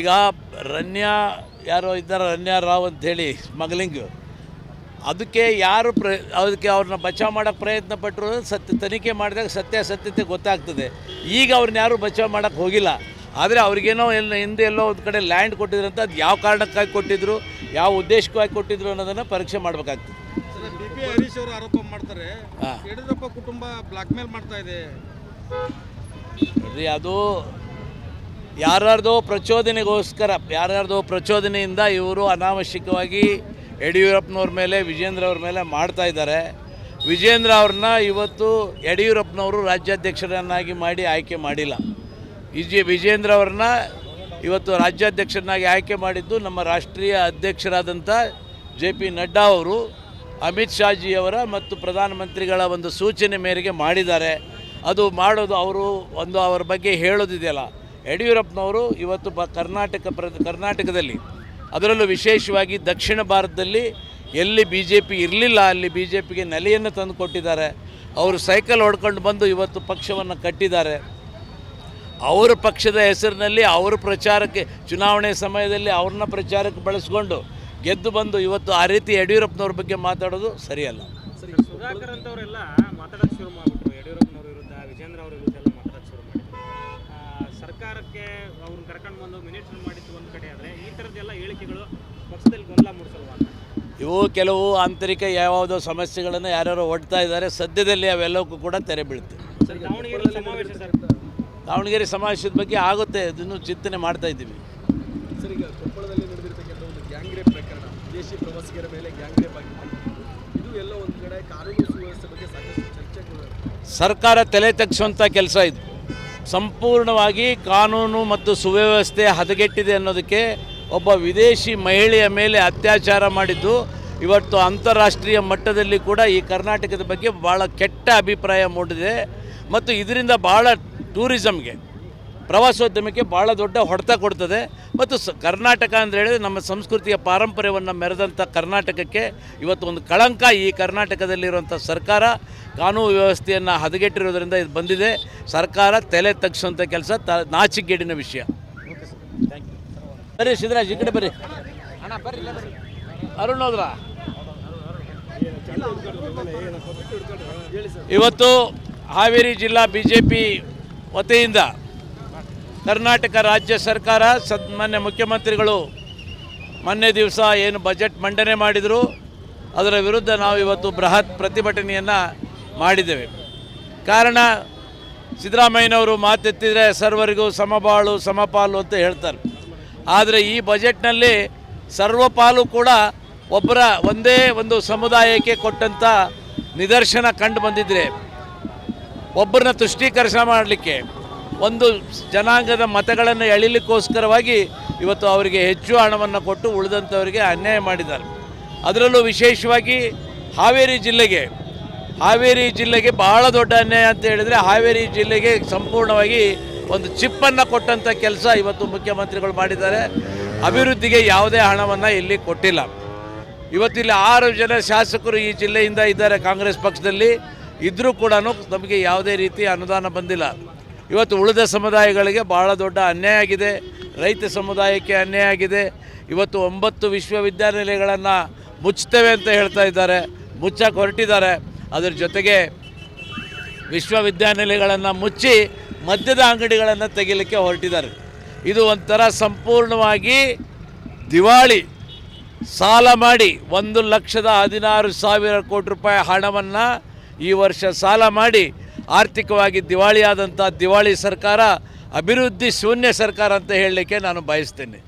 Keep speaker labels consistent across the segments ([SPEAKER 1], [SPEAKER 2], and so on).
[SPEAKER 1] ಈಗ ರನ್ಯಾ ಯಾರೋ ಇದ್ದಾರೆ ರನ್ಯಾ ರಾವ್ ಅಂಥೇಳಿ ಸ್ಮಗ್ಲಿಂಗ್ ಅದಕ್ಕೆ ಯಾರು ಪ್ರ ಅದಕ್ಕೆ ಅವ್ರನ್ನ ಬಚಾವ್ ಮಾಡೋಕ್ಕೆ ಪ್ರಯತ್ನ ಪಟ್ಟರು ಸತ್ಯ ತನಿಖೆ ಮಾಡಿದಾಗ ಸತ್ಯಾಸತ್ಯತೆ ಗೊತ್ತಾಗ್ತದೆ. ಈಗ ಅವ್ರನ್ನ ಯಾರೂ ಬಚಾವ್ ಮಾಡೋಕ್ಕೆ ಹೋಗಿಲ್ಲ. ಆದರೆ ಅವ್ರಿಗೇನೋ ಎಲ್ಲ ಹಿಂದೆ ಎಲ್ಲೋ ಒಂದು ಕಡೆ ಲ್ಯಾಂಡ್ ಕೊಟ್ಟಿದ್ರು ಅಂತ ಅದು ಯಾವ ಕಾರಣಕ್ಕಾಗಿ ಕೊಟ್ಟಿದ್ರು ಯಾವ ಉದ್ದೇಶಕ್ಕಾಗಿ ಕೊಟ್ಟಿದ್ರು ಅನ್ನೋದನ್ನು ಪರೀಕ್ಷೆ ಮಾಡಬೇಕಾಗ್ತದೆ.
[SPEAKER 2] ಡಿ ಪಿ ಹರೀಶ್ ಅವರು ಆರೋಪ ಮಾಡ್ತಾರೆ. ಯಡಿಯೂರಪ್ಪ ಕುಟುಂಬ ಬ್ಲ್ಯಾಕ್ಮೇಲ್ ಮಾಡ್ತಾ ಇದೆ.
[SPEAKER 1] ಅದು ಯಾರ್ಯಾರ್ದೋ ಪ್ರಚೋದನೆಗೋಸ್ಕರ, ಯಾರ್ಯಾರ್ದೋ ಪ್ರಚೋದನೆಯಿಂದ ಇವರು ಅನಾವಶ್ಯಕವಾಗಿ ಯಡಿಯೂರಪ್ಪನವ್ರ ಮೇಲೆ ವಿಜೇಂದ್ರ ಅವ್ರ ಮೇಲೆ ಮಾಡ್ತಾ ಇದ್ದಾರೆ. ವಿಜೇಂದ್ರ ಅವ್ರನ್ನ ಇವತ್ತು ಯಡಿಯೂರಪ್ಪನವರು ರಾಜ್ಯಾಧ್ಯಕ್ಷರನ್ನಾಗಿ ಮಾಡಿ ಆಯ್ಕೆ ಮಾಡಿಲ್ಲ. ವಿಜಯ ವಿಜೇಂದ್ರ ಅವ್ರನ್ನ ಇವತ್ತು ರಾಜ್ಯಾಧ್ಯಕ್ಷರನ್ನಾಗಿ ಆಯ್ಕೆ ಮಾಡಿದ್ದು ನಮ್ಮ ರಾಷ್ಟ್ರೀಯ ಅಧ್ಯಕ್ಷರಾದಂಥ ಜೆ ಪಿ ನಡ್ಡಾ ಅವರು. ಅಮಿತ್ ಶಾಜಿಯವರ ಮತ್ತು ಪ್ರಧಾನಮಂತ್ರಿಗಳ ಒಂದು ಸೂಚನೆ ಮೇರೆಗೆ ಮಾಡಿದ್ದಾರೆ. ಅದು ಮಾಡೋದು ಅವರು ಒಂದು ಅವರ ಬಗ್ಗೆ ಹೇಳೋದಿದೆಯಲ್ಲ. ಯಡಿಯೂರಪ್ಪನವರು ಇವತ್ತು ಬ ಕರ್ನಾಟಕ ಪ್ರ ಕರ್ನಾಟಕದಲ್ಲಿ ಅದರಲ್ಲೂ ವಿಶೇಷವಾಗಿ ದಕ್ಷಿಣ ಭಾರತದಲ್ಲಿ ಎಲ್ಲಿ ಬಿ ಜೆ ಪಿ ಇರಲಿಲ್ಲ, ಅಲ್ಲಿ ಬಿ ಜೆ ಪಿಗೆ ನೆಲೆಯನ್ನು ತಂದು ಕೊಟ್ಟಿದ್ದಾರೆ. ಅವರು ಸೈಕಲ್ ಹೊಡ್ಕೊಂಡು ಬಂದು ಇವತ್ತು ಪಕ್ಷವನ್ನು ಕಟ್ಟಿದ್ದಾರೆ. ಅವರ ಪಕ್ಷದ ಹೆಸರಿನಲ್ಲಿ ಅವರ ಪ್ರಚಾರಕ್ಕೆ, ಚುನಾವಣೆ ಸಮಯದಲ್ಲಿ ಅವ್ರನ್ನ ಪ್ರಚಾರಕ್ಕೆ ಬಳಸ್ಕೊಂಡು ಗೆದ್ದು ಬಂದು ಇವತ್ತು ಆ ರೀತಿ ಯಡಿಯೂರಪ್ಪನವ್ರ ಬಗ್ಗೆ ಮಾತಾಡೋದು ಸರಿಯಲ್ಲ
[SPEAKER 3] ಸುಧಾಕರ್ ಅಂತವರೆಲ್ಲ ಮಾತಾಡೋಕೆ ಶುರು ಮಾಡಿಬಿಟ್ರು ಯಡಿಯೂರಪ್ಪನವ್ರ ವಿರುದ್ಧ ವಿಜೇಂದ್ರ ಅವ್ರ ವಿರುದ್ಧ ಎಲ್ಲ ಮಾತಾಡೋಕೆ ಶುರು ಮಾಡಿದ್ರು ಆ, ಸರ್ಕಾರಕ್ಕೆ ಅವ್ರನ್ನ ಕರ್ಕೊಂಡು ಬಂದು ಮಿನಿಸ್ಟರ್ ಮಾಡಿದ್ದು ಒಂದು ಕಡೆ ಆದರೆ ಈ ಥರದ್ದೆಲ್ಲ ಹೇಳಿಕೆಗಳು ಪಕ್ಷದಲ್ಲಿ ಗೊಂದಲ ಮೂಡಿಸಲ್ವಾ?
[SPEAKER 1] ಇವು ಕೆಲವು ಆಂತರಿಕ ಯಾವುದೋ ಸಮಸ್ಯೆಗಳನ್ನು ಯಾರ್ಯಾರು ಒಡ್ತಾ ಇದ್ದಾರೆ. ಸದ್ಯದಲ್ಲಿ ಅವೆಲ್ಲವಕ್ಕೂ ಕೂಡ ತೆರೆ ಬೀಳುತ್ತೆ.
[SPEAKER 3] ಸರ್ ದಾವಣಗೆರೆ ಸಮಾವೇಶ ಸರ್.
[SPEAKER 1] ದಾವಣಗೆರೆ ಸಮಾವೇಶದ ಬಗ್ಗೆ ಆಗುತ್ತೆ. ಅದನ್ನು ಚಿಂತನೆ ಮಾಡ್ತಾ ಇದ್ದೀವಿ.
[SPEAKER 2] ಸರ್ ಈಗ ಕೊಪ್ಪಳದಲ್ಲಿ ನಡೆದಿರ್ತಕ್ಕಂಥ ಒಂದು ಗ್ಯಾಂಗ್ ರೇಪ್ ಪ್ರಕರಣ ವಿದೇಶಿ ಪ್ರವಾಸಿಗರ ಮೇಲೆ ಗ್ಯಾಂಗ್ ರೇಪ್ ಆಗಿದೆ ಇದು ಎಲ್ಲ ಒಂದು ಕಡೆ ಕಾನೂನು ಸುವ್ಯವಸ್ಥೆ ಬಗ್ಗೆ ಸಾಕಷ್ಟು ಚರ್ಚೆಗಳು.
[SPEAKER 1] ಸರ್ಕಾರ ತಲೆ ತಗ್ಗಿಸುವಂಥ ಕೆಲಸ ಇದು. ಸಂಪೂರ್ಣವಾಗಿ ಕಾನೂನು ಮತ್ತು ಸುವ್ಯವಸ್ಥೆ ಹದಗೆಟ್ಟಿದೆ ಅನ್ನೋದಕ್ಕೆ ಒಬ್ಬ ವಿದೇಶಿ ಮಹಿಳೆಯ ಮೇಲೆ ಅತ್ಯಾಚಾರ ಮಾಡಿದ್ದು, ಇವತ್ತು ಅಂತಾರಾಷ್ಟ್ರೀಯ ಮಟ್ಟದಲ್ಲಿ ಕೂಡ ಈ ಕರ್ನಾಟಕದ ಬಗ್ಗೆ ಭಾಳ ಕೆಟ್ಟ ಅಭಿಪ್ರಾಯ ಮೂಡಿದೆ. ಮತ್ತು ಇದರಿಂದ ಭಾಳ ಟೂರಿಸಮ್ಗೆ ಪ್ರವಾಸೋದ್ಯಮಕ್ಕೆ ಭಾಳ ದೊಡ್ಡ ಹೊಡೆತ ಕೊಡ್ತದೆ. ಮತ್ತು ಸ ಕರ್ನಾಟಕ ಅಂತ ಹೇಳಿದ್ರೆ ನಮ್ಮ ಸಂಸ್ಕೃತಿಯ ಪಾರಂಪರ್ಯವನ್ನು ಮೆರೆದಂಥ ಕರ್ನಾಟಕಕ್ಕೆ ಇವತ್ತು ಒಂದು ಕಳಂಕ ಈ ಕರ್ನಾಟಕದಲ್ಲಿರುವಂಥ ಸರ್ಕಾರ ಕಾನೂನು ವ್ಯವಸ್ಥೆಯನ್ನು ಹದಗೆಟ್ಟಿರೋದ್ರಿಂದ ಇದು ಬಂದಿದೆ. ಸರ್ಕಾರ ತಲೆ ತಗ್ಸುವಂಥ ಕೆಲಸ, ತ ನಾಚಿಗೇಡಿನ ವಿಷಯ. ಬರೀ ಸಿದ್ದರಾಜ್ ಈ ಕಡೆ ಬರ್ರಿ. ಅರುಣ್ ಹೋದ್ರ? ಇವತ್ತು ಹಾವೇರಿ ಜಿಲ್ಲಾ ಬಿ ಜೆ ಪಿ ವತಿಯಿಂದ ಕರ್ನಾಟಕ ರಾಜ್ಯ ಸರ್ಕಾರ ಸನ್ಮಾನ್ಯ ಮುಖ್ಯಮಂತ್ರಿಗಳು ಮೊನ್ನೆ ದಿವಸ ಏನು ಬಜೆಟ್ ಮಂಡನೆ ಮಾಡಿದರು, ಅದರ ವಿರುದ್ಧ ನಾವು ಇವತ್ತು ಬೃಹತ್ ಪ್ರತಿಭಟನೆಯನ್ನು ಮಾಡಿದ್ದೇವೆ. ಕಾರಣ, ಸಿದ್ದರಾಮಯ್ಯನವರು ಮಾತೆತ್ತಿದರೆ ಸರ್ವರಿಗೂ ಸಮಬಾಳು, ಸಮಪಾಲು ಅಂತ ಹೇಳ್ತಾರೆ. ಆದರೆ ಈ ಬಜೆಟ್ನಲ್ಲಿ ಸರ್ವಪಾಲು ಕೂಡ ಒಬ್ಬರ ಒಂದೇ ಒಂದು ಸಮುದಾಯಕ್ಕೆ ಕೊಟ್ಟಂಥ ನಿದರ್ಶನ ಕಂಡು ಬಂದಿದ್ರೆ, ಒಬ್ಬರನ್ನ ತುಷ್ಟೀಕರಣ ಮಾಡಲಿಕ್ಕೆ ಒಂದು ಜನಾಂಗದ ಮತಗಳನ್ನು ಎಳಿಲಿಕ್ಕೋಸ್ಕರವಾಗಿ ಇವತ್ತು ಅವರಿಗೆ ಹೆಚ್ಚು ಹಣವನ್ನು ಕೊಟ್ಟು ಉಳಿದಂಥವರಿಗೆ ಅನ್ಯಾಯ ಮಾಡಿದ್ದಾರೆ. ಅದರಲ್ಲೂ ವಿಶೇಷವಾಗಿ ಹಾವೇರಿ ಜಿಲ್ಲೆಗೆ ಹಾವೇರಿ ಜಿಲ್ಲೆಗೆ ಬಹಳ ದೊಡ್ಡ ಅನ್ಯಾಯ ಅಂತ ಹೇಳಿದರೆ ಹಾವೇರಿ ಜಿಲ್ಲೆಗೆ ಸಂಪೂರ್ಣವಾಗಿ ಒಂದು ಚಿಪ್ಪನ್ನು ಕೊಟ್ಟಂಥ ಕೆಲಸ ಇವತ್ತು ಮುಖ್ಯಮಂತ್ರಿಗಳು ಮಾಡಿದ್ದಾರೆ. ಅಭಿವೃದ್ಧಿಗೆ ಯಾವುದೇ ಹಣವನ್ನು ಇಲ್ಲಿ ಕೊಟ್ಟಿಲ್ಲ. ಇವತ್ತಿಲ್ಲಿ ಆರು ಜನ ಶಾಸಕರು ಈ ಜಿಲ್ಲೆಯಿಂದ ಇದ್ದಾರೆ ಕಾಂಗ್ರೆಸ್ ಪಕ್ಷದಲ್ಲಿ. ಇದ್ದರೂ ಕೂಡ ನಮಗೆ ಯಾವುದೇ ರೀತಿ ಅನುದಾನ ಬಂದಿಲ್ಲ. ಇವತ್ತು ಉಳಿದ ಸಮುದಾಯಗಳಿಗೆ ಭಾಳ ದೊಡ್ಡ ಅನ್ಯಾಯ ಆಗಿದೆ. ರೈತ ಸಮುದಾಯಕ್ಕೆ ಅನ್ಯಾಯ ಆಗಿದೆ. ಇವತ್ತು ಒಂಬತ್ತು ವಿಶ್ವವಿದ್ಯಾನಿಲಯಗಳನ್ನು ಮುಚ್ಚುತ್ತೇವೆ ಅಂತ ಹೇಳ್ತಾ ಇದ್ದಾರೆ. ಮುಚ್ಚಕ್ಕೆ ಹೊರಟಿದ್ದಾರೆ. ಅದರ ಜೊತೆಗೆ ವಿಶ್ವವಿದ್ಯಾನಿಲಯಗಳನ್ನು ಮುಚ್ಚಿ ಮದ್ಯದ ಅಂಗಡಿಗಳನ್ನು ತೆಗಿಲಿಕ್ಕೆ ಹೊರಟಿದ್ದಾರೆ. ಇದು ಒಂಥರ ಸಂಪೂರ್ಣವಾಗಿ ದಿವಾಳಿ. ಸಾಲ ಮಾಡಿ ಒಂದು ಲಕ್ಷದ ಹದಿನಾರು ಸಾವಿರ ಕೋಟಿ ರೂಪಾಯಿ ಹಣವನ್ನು ಈ ವರ್ಷ ಸಾಲ ಮಾಡಿ ಆರ್ಥಿಕವಾಗಿ ದಿವಾಳಿಯಾದಂಥ ದಿವಾಳಿ ಸರ್ಕಾರ, ಅಭಿವೃದ್ಧಿ ಶೂನ್ಯ ಸರ್ಕಾರ ಅಂತ ಹೇಳಲಿಕ್ಕೆ ನಾನು ಬಯಸ್ತೇನೆ.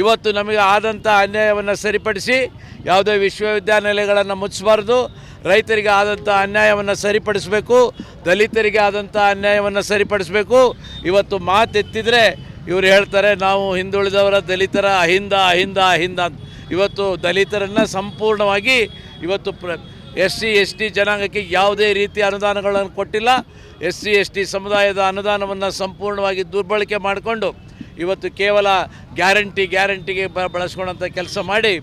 [SPEAKER 1] ಇವತ್ತು ನಮಗೆ ಆದಂಥ ಅನ್ಯಾಯವನ್ನು ಸರಿಪಡಿಸಿ ಯಾವುದೇ ವಿಶ್ವವಿದ್ಯಾನಿಲಯಗಳನ್ನು ಮುಚ್ಚಬಾರ್ದು, ರೈತರಿಗೆ ಆದಂಥ ಅನ್ಯಾಯವನ್ನು ಸರಿಪಡಿಸಬೇಕು, ದಲಿತರಿಗೆ ಆದಂಥ ಅನ್ಯಾಯವನ್ನು ಸರಿಪಡಿಸಬೇಕು. ಇವತ್ತು ಮಾತೆತ್ತಿದರೆ ಇವರು ಹೇಳ್ತಾರೆ, ನಾವು ಹಿಂದುಳಿದವರ ದಲಿತರ ಅಹಿಂದ ಅಹಿಂದ ಅಹಿಂದ ಇವತ್ತು ದಲಿತರನ್ನು ಸಂಪೂರ್ಣವಾಗಿ ಇವತ್ತು ಪ್ರ ಎಸ್ ಸಿ ಎಸ್ ಟಿ ಜನಾಂಗಕ್ಕೆ ಯಾವುದೇ ರೀತಿಯ ಅನುದಾನಗಳನ್ನು ಕೊಟ್ಟಿಲ್ಲ. ಎಸ್ ಸಿ ಎಸ್ ಟಿ ಸಮುದಾಯದ ಅನುದಾನವನ್ನು ಸಂಪೂರ್ಣವಾಗಿ ದುರ್ಬಳಕೆ ಮಾಡಿಕೊಂಡು ಇವತ್ತು ಕೇವಲ ಗ್ಯಾರಂಟಿ, ಗ್ಯಾರಂಟಿಗೆ ಬ ಬಳಸ್ಕೊಳ್ಳೋಂಥ ಕೆಲಸ ಮಾಡಿ,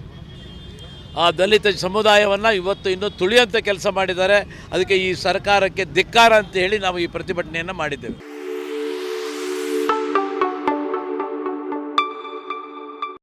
[SPEAKER 1] ಆ ದಲಿತ ಸಮುದಾಯವನ್ನು ಇವತ್ತು ಇನ್ನೂ ತುಳಿಯುವಂಥ ಕೆಲಸ ಮಾಡಿದ್ದಾರೆ. ಅದಕ್ಕೆ ಈ ಸರ್ಕಾರಕ್ಕೆ ಧಿಕ್ಕಾರ ಅಂತ ಹೇಳಿ ನಾವು ಈ ಪ್ರತಿಭಟನೆಯನ್ನು ಮಾಡಿದ್ದೇವೆ.